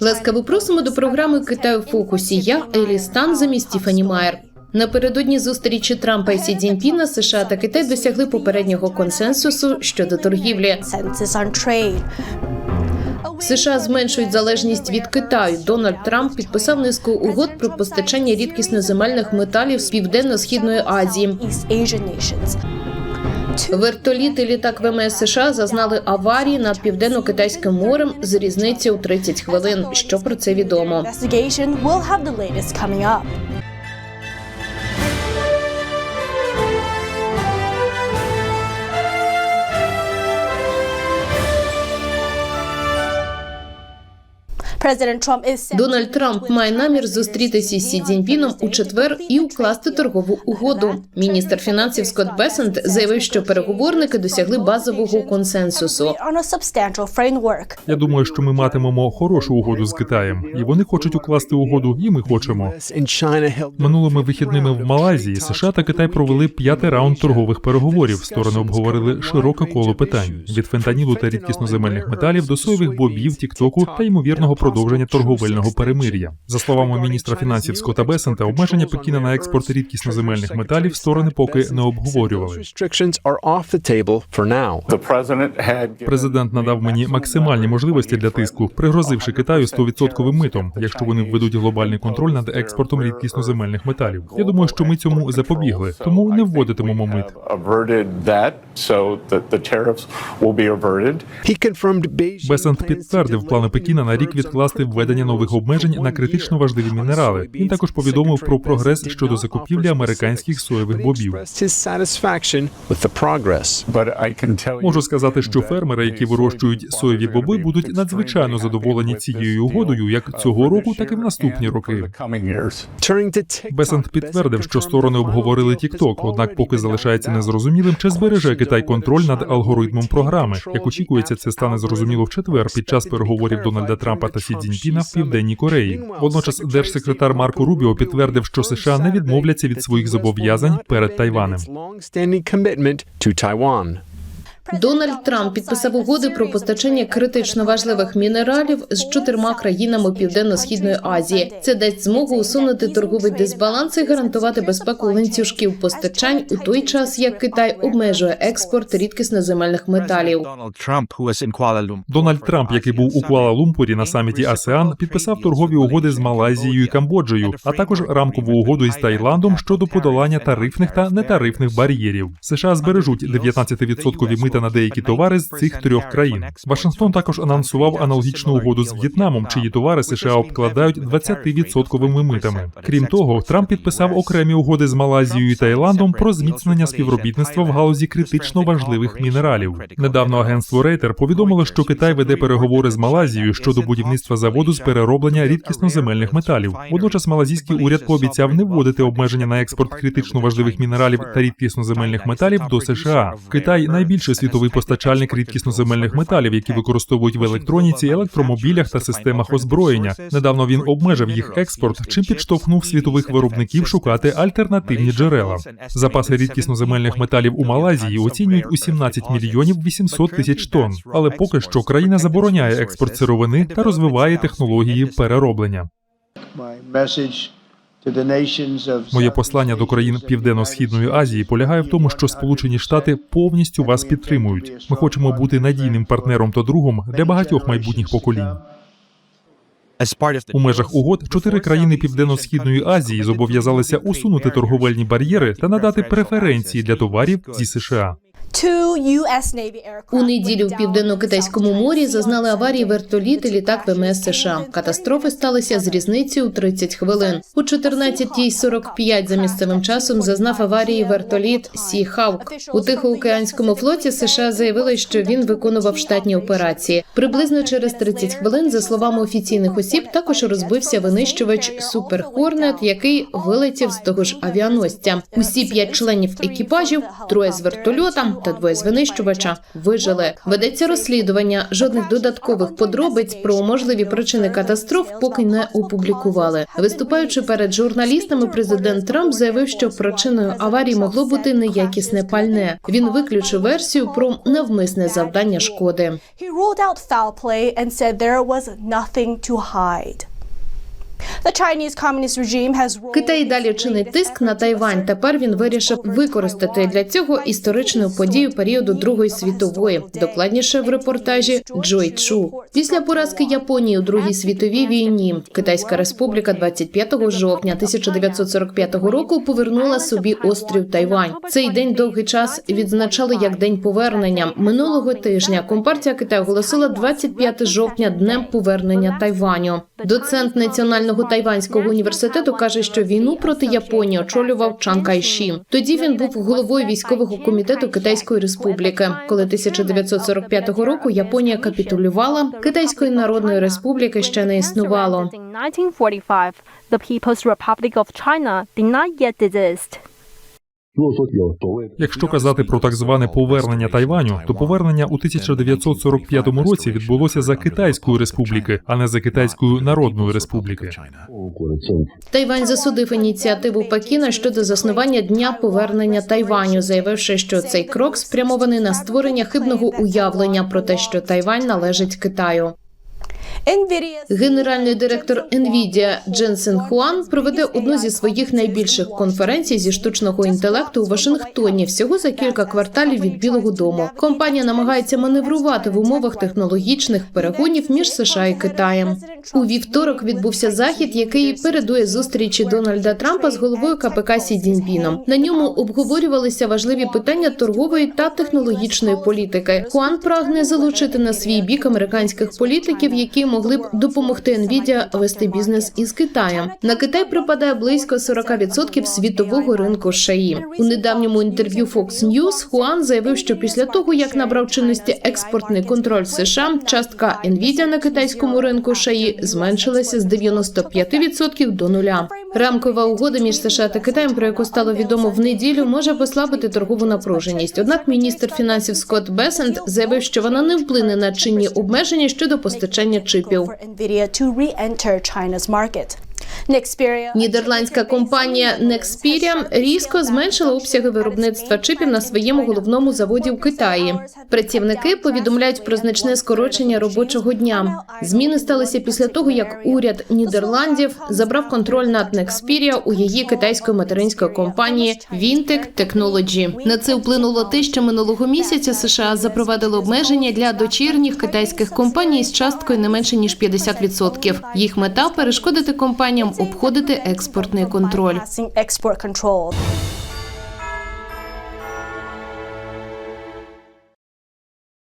Ласкаво просимо до програми Китай у фокусі. Я Елі Стан замість Тіфані Майер. Напередодні зустрічі Трампа і Сі Цзіньпіна США та Китай досягли попереднього консенсусу щодо торгівлі. США зменшують залежність від Китаю. Дональд Трамп підписав низку угод про постачання рідкісноземельних металів з південно-східної Азії. East Asian nations. Вертоліт і літак ВМС США зазнали аварії над південно-китайським морем з різниці у 30 хвилин. Що про це відомо? Дональд Трамп має намір зустрітися з Сі Цзіньпіном у четвер і укласти торгову угоду. Міністр фінансів Скотт Бесент заявив, що переговорники досягли базового консенсусу. Я думаю, що ми матимемо хорошу угоду з Китаєм, і вони хочуть укласти угоду, і ми хочемо. Минулими вихідними в Малайзії США та Китай провели п'ятий раунд торгових переговорів. Сторони обговорили широке коло питань від фентанілу та рідкісноземельних металів до соєвих бобів, тіктоку та ймовірного продовження торговельного перемир'я. За словами міністра фінансів Скотта Бесента, обмеження Пекіна на експорт рідкісноземельних металів сторони поки не обговорювали. Президент надав мені максимальні можливості для тиску, пригрозивши Китаю 100% митом, якщо вони введуть глобальний контроль над експортом рідкісноземельних металів. Я думаю, що ми цьому запобігли, тому не вводитимемо мит. Бесент підтвердив плани Пекіна на рік відкласти введення нових обмежень на критично важливі мінерали. Він також повідомив про прогрес щодо закупівлі американських соєвих бобів. Можу сказати, що фермери, які вирощують соєві боби, будуть надзвичайно задоволені цією угодою, як цього року, так і в наступні роки. Бесент підтвердив, що сторони обговорили TikTok, однак поки залишається незрозумілим, чи збереже Китай контроль над алгоритмом програми. Як очікується, це стане зрозуміло в четвер під час переговорів Дональда Трампа та Сі Цзіньпіна в південній Кореї. Водночас держсекретар Марко Рубіо підтвердив, що США не відмовляться від своїх зобов'язань перед Тайванем. Дональд Трамп підписав угоди про постачання критично важливих мінералів з чотирма країнами Південно-східної Азії. Це дасть змогу усунути торговий дисбаланс і гарантувати безпеку ланцюжків постачань у той час, як Китай обмежує експорт рідкісноземельних металів. Дональд Трамп, який був у Куала-Лумпурі на саміті АСЕАН, підписав торгові угоди з Малайзією і Камбоджею, а також рамкову угоду із Таїландом щодо подолання тарифних та нетарифних бар'єрів. США збережуть 19% мита на деякі товари з цих трьох країн. Вашингтон також анонсував аналогічну угоду з В'єтнамом, чиї товари США обкладають 20% митами. Крім того, Трамп підписав окремі угоди з Малайзією і Таїландом про зміцнення співробітництва в галузі критично важливих мінералів. Недавно агентство Рейтер повідомило, що Китай веде переговори з Малайзією щодо будівництва заводу з перероблення рідкісноземельних металів. Водночас малазійський уряд пообіцяв не вводити обмеження на експорт критично важливих мінералів та рідкісноземельних металів до США. Китай найбільший світовий постачальник рідкісноземельних металів, які використовують в електроніці, електромобілях та системах озброєння. Недавно він обмежив їх експорт, чим підштовхнув світових виробників шукати альтернативні джерела. Запаси рідкісноземельних металів у Малайзії оцінюють у 17 мільйонів 800 тисяч тонн. Але поки що країна забороняє експорт сировини та розвиває технології перероблення. My message to the nations of Моє послання до країн Південно-східної Азії полягає в тому, що Сполучені Штати повністю вас підтримують. Ми хочемо бути надійним партнером та другом для багатьох майбутніх поколінь. As part of the У межах угод чотири країни Південно-східної Азії зобов'язалися усунути торговельні бар'єри та надати преференції для товарів зі США. У неділю в південно-китайському морі зазнали аварії on вертоліт і літак ВМС США. Катастрофи сталися з різницею у 30 хвилин. У 14.45 за місцевим часом зазнав аварії вертоліт Сі Хавк. У Тихоокеанському флоті США заявили, що він виконував штатні операції. Приблизно через 30 хвилин, за словами офіційних осіб, також розбився винищувач Супер Хорнет, який вилетів з того ж авіаносця. Усі п'ять членів екіпажів, троє з вертольота, та двоє з винищувача вижили. Ведеться розслідування. Жодних додаткових подробиць про можливі причини катастроф поки не опублікували. Виступаючи перед журналістами, президент Трамп заявив, що причиною аварії могло бути неякісне пальне. Він виключив версію про навмисне завдання шкоди. He ruled out foul play and said there was nothing to hide. Китай далі чинить тиск на Тайвань. Тепер він вирішив використати для цього історичну подію періоду Другої світової. Докладніше в репортажі Джой Чу. Після поразки Японії у Другій світовій війні Китайська Республіка 25 жовтня 1945 року повернула собі острів Тайвань. Цей день довгий час відзначали як день повернення. Минулого тижня компартія Китаю оголосила 25 жовтня днем повернення Тайваню. Доцент національного тайванського університету каже, що війну проти Японії очолював Чан Кайші. Тоді він був головою військового комітету Китайської республіки. Коли 1945 року Японія капітулювала, Китайської народної республіки ще не існувало. In 1945, the People's Republic of China did not yet exist. Якщо казати про так зване повернення Тайваню, то повернення у 1945 році відбулося за Китайської республіки, а не за Китайською Народною республіки. Тайвань засудив ініціативу Пекіна щодо заснування дня повернення Тайваню, заявивши, що цей крок спрямований на створення хибного уявлення про те, що Тайвань належить Китаю. Генеральний директор Nvidia Дженсен Хуан проведе одну зі своїх найбільших конференцій зі штучного інтелекту у Вашингтоні всього за кілька кварталів від Білого Дому. Компанія намагається маневрувати в умовах технологічних перегонів між США і Китаєм. У вівторок відбувся захід, який передує зустрічі Дональда Трампа з головою КПК Сі Цзіньпіном. На ньому обговорювалися важливі питання торгової та технологічної політики. Хуан прагне залучити на свій бік американських політиків, які могли б допомогти Nvidia вести бізнес із Китаєм. На Китай припадає близько 40% світового ринку шаї. У недавньому інтерв'ю Fox News Хуан заявив, що після того, як набрав чинності експортний контроль США, частка Nvidia на китайському ринку шаї зменшилася з 95% до нуля. Рамкова угода між США та Китаєм, про яку стало відомо в неділю, може послабити торгову напруженість. Однак міністр фінансів Скотт Бесент заявив, що вона не вплине на чинні обмеження щодо постачання чипів. Нідерландська компанія Nexperia різко зменшила обсяги виробництва чипів на своєму головному заводі в Китаї. Працівники повідомляють про значне скорочення робочого дня. Зміни сталися після того, як уряд Нідерландів забрав контроль над Nexperia у її китайської материнської компанії Vintech Technology. На це вплинуло те, що минулого місяця США запровадили обмеження для дочірніх китайських компаній з часткою не менше ніж 50%. Їх мета перешкодити компаніям обходити експортний контроль.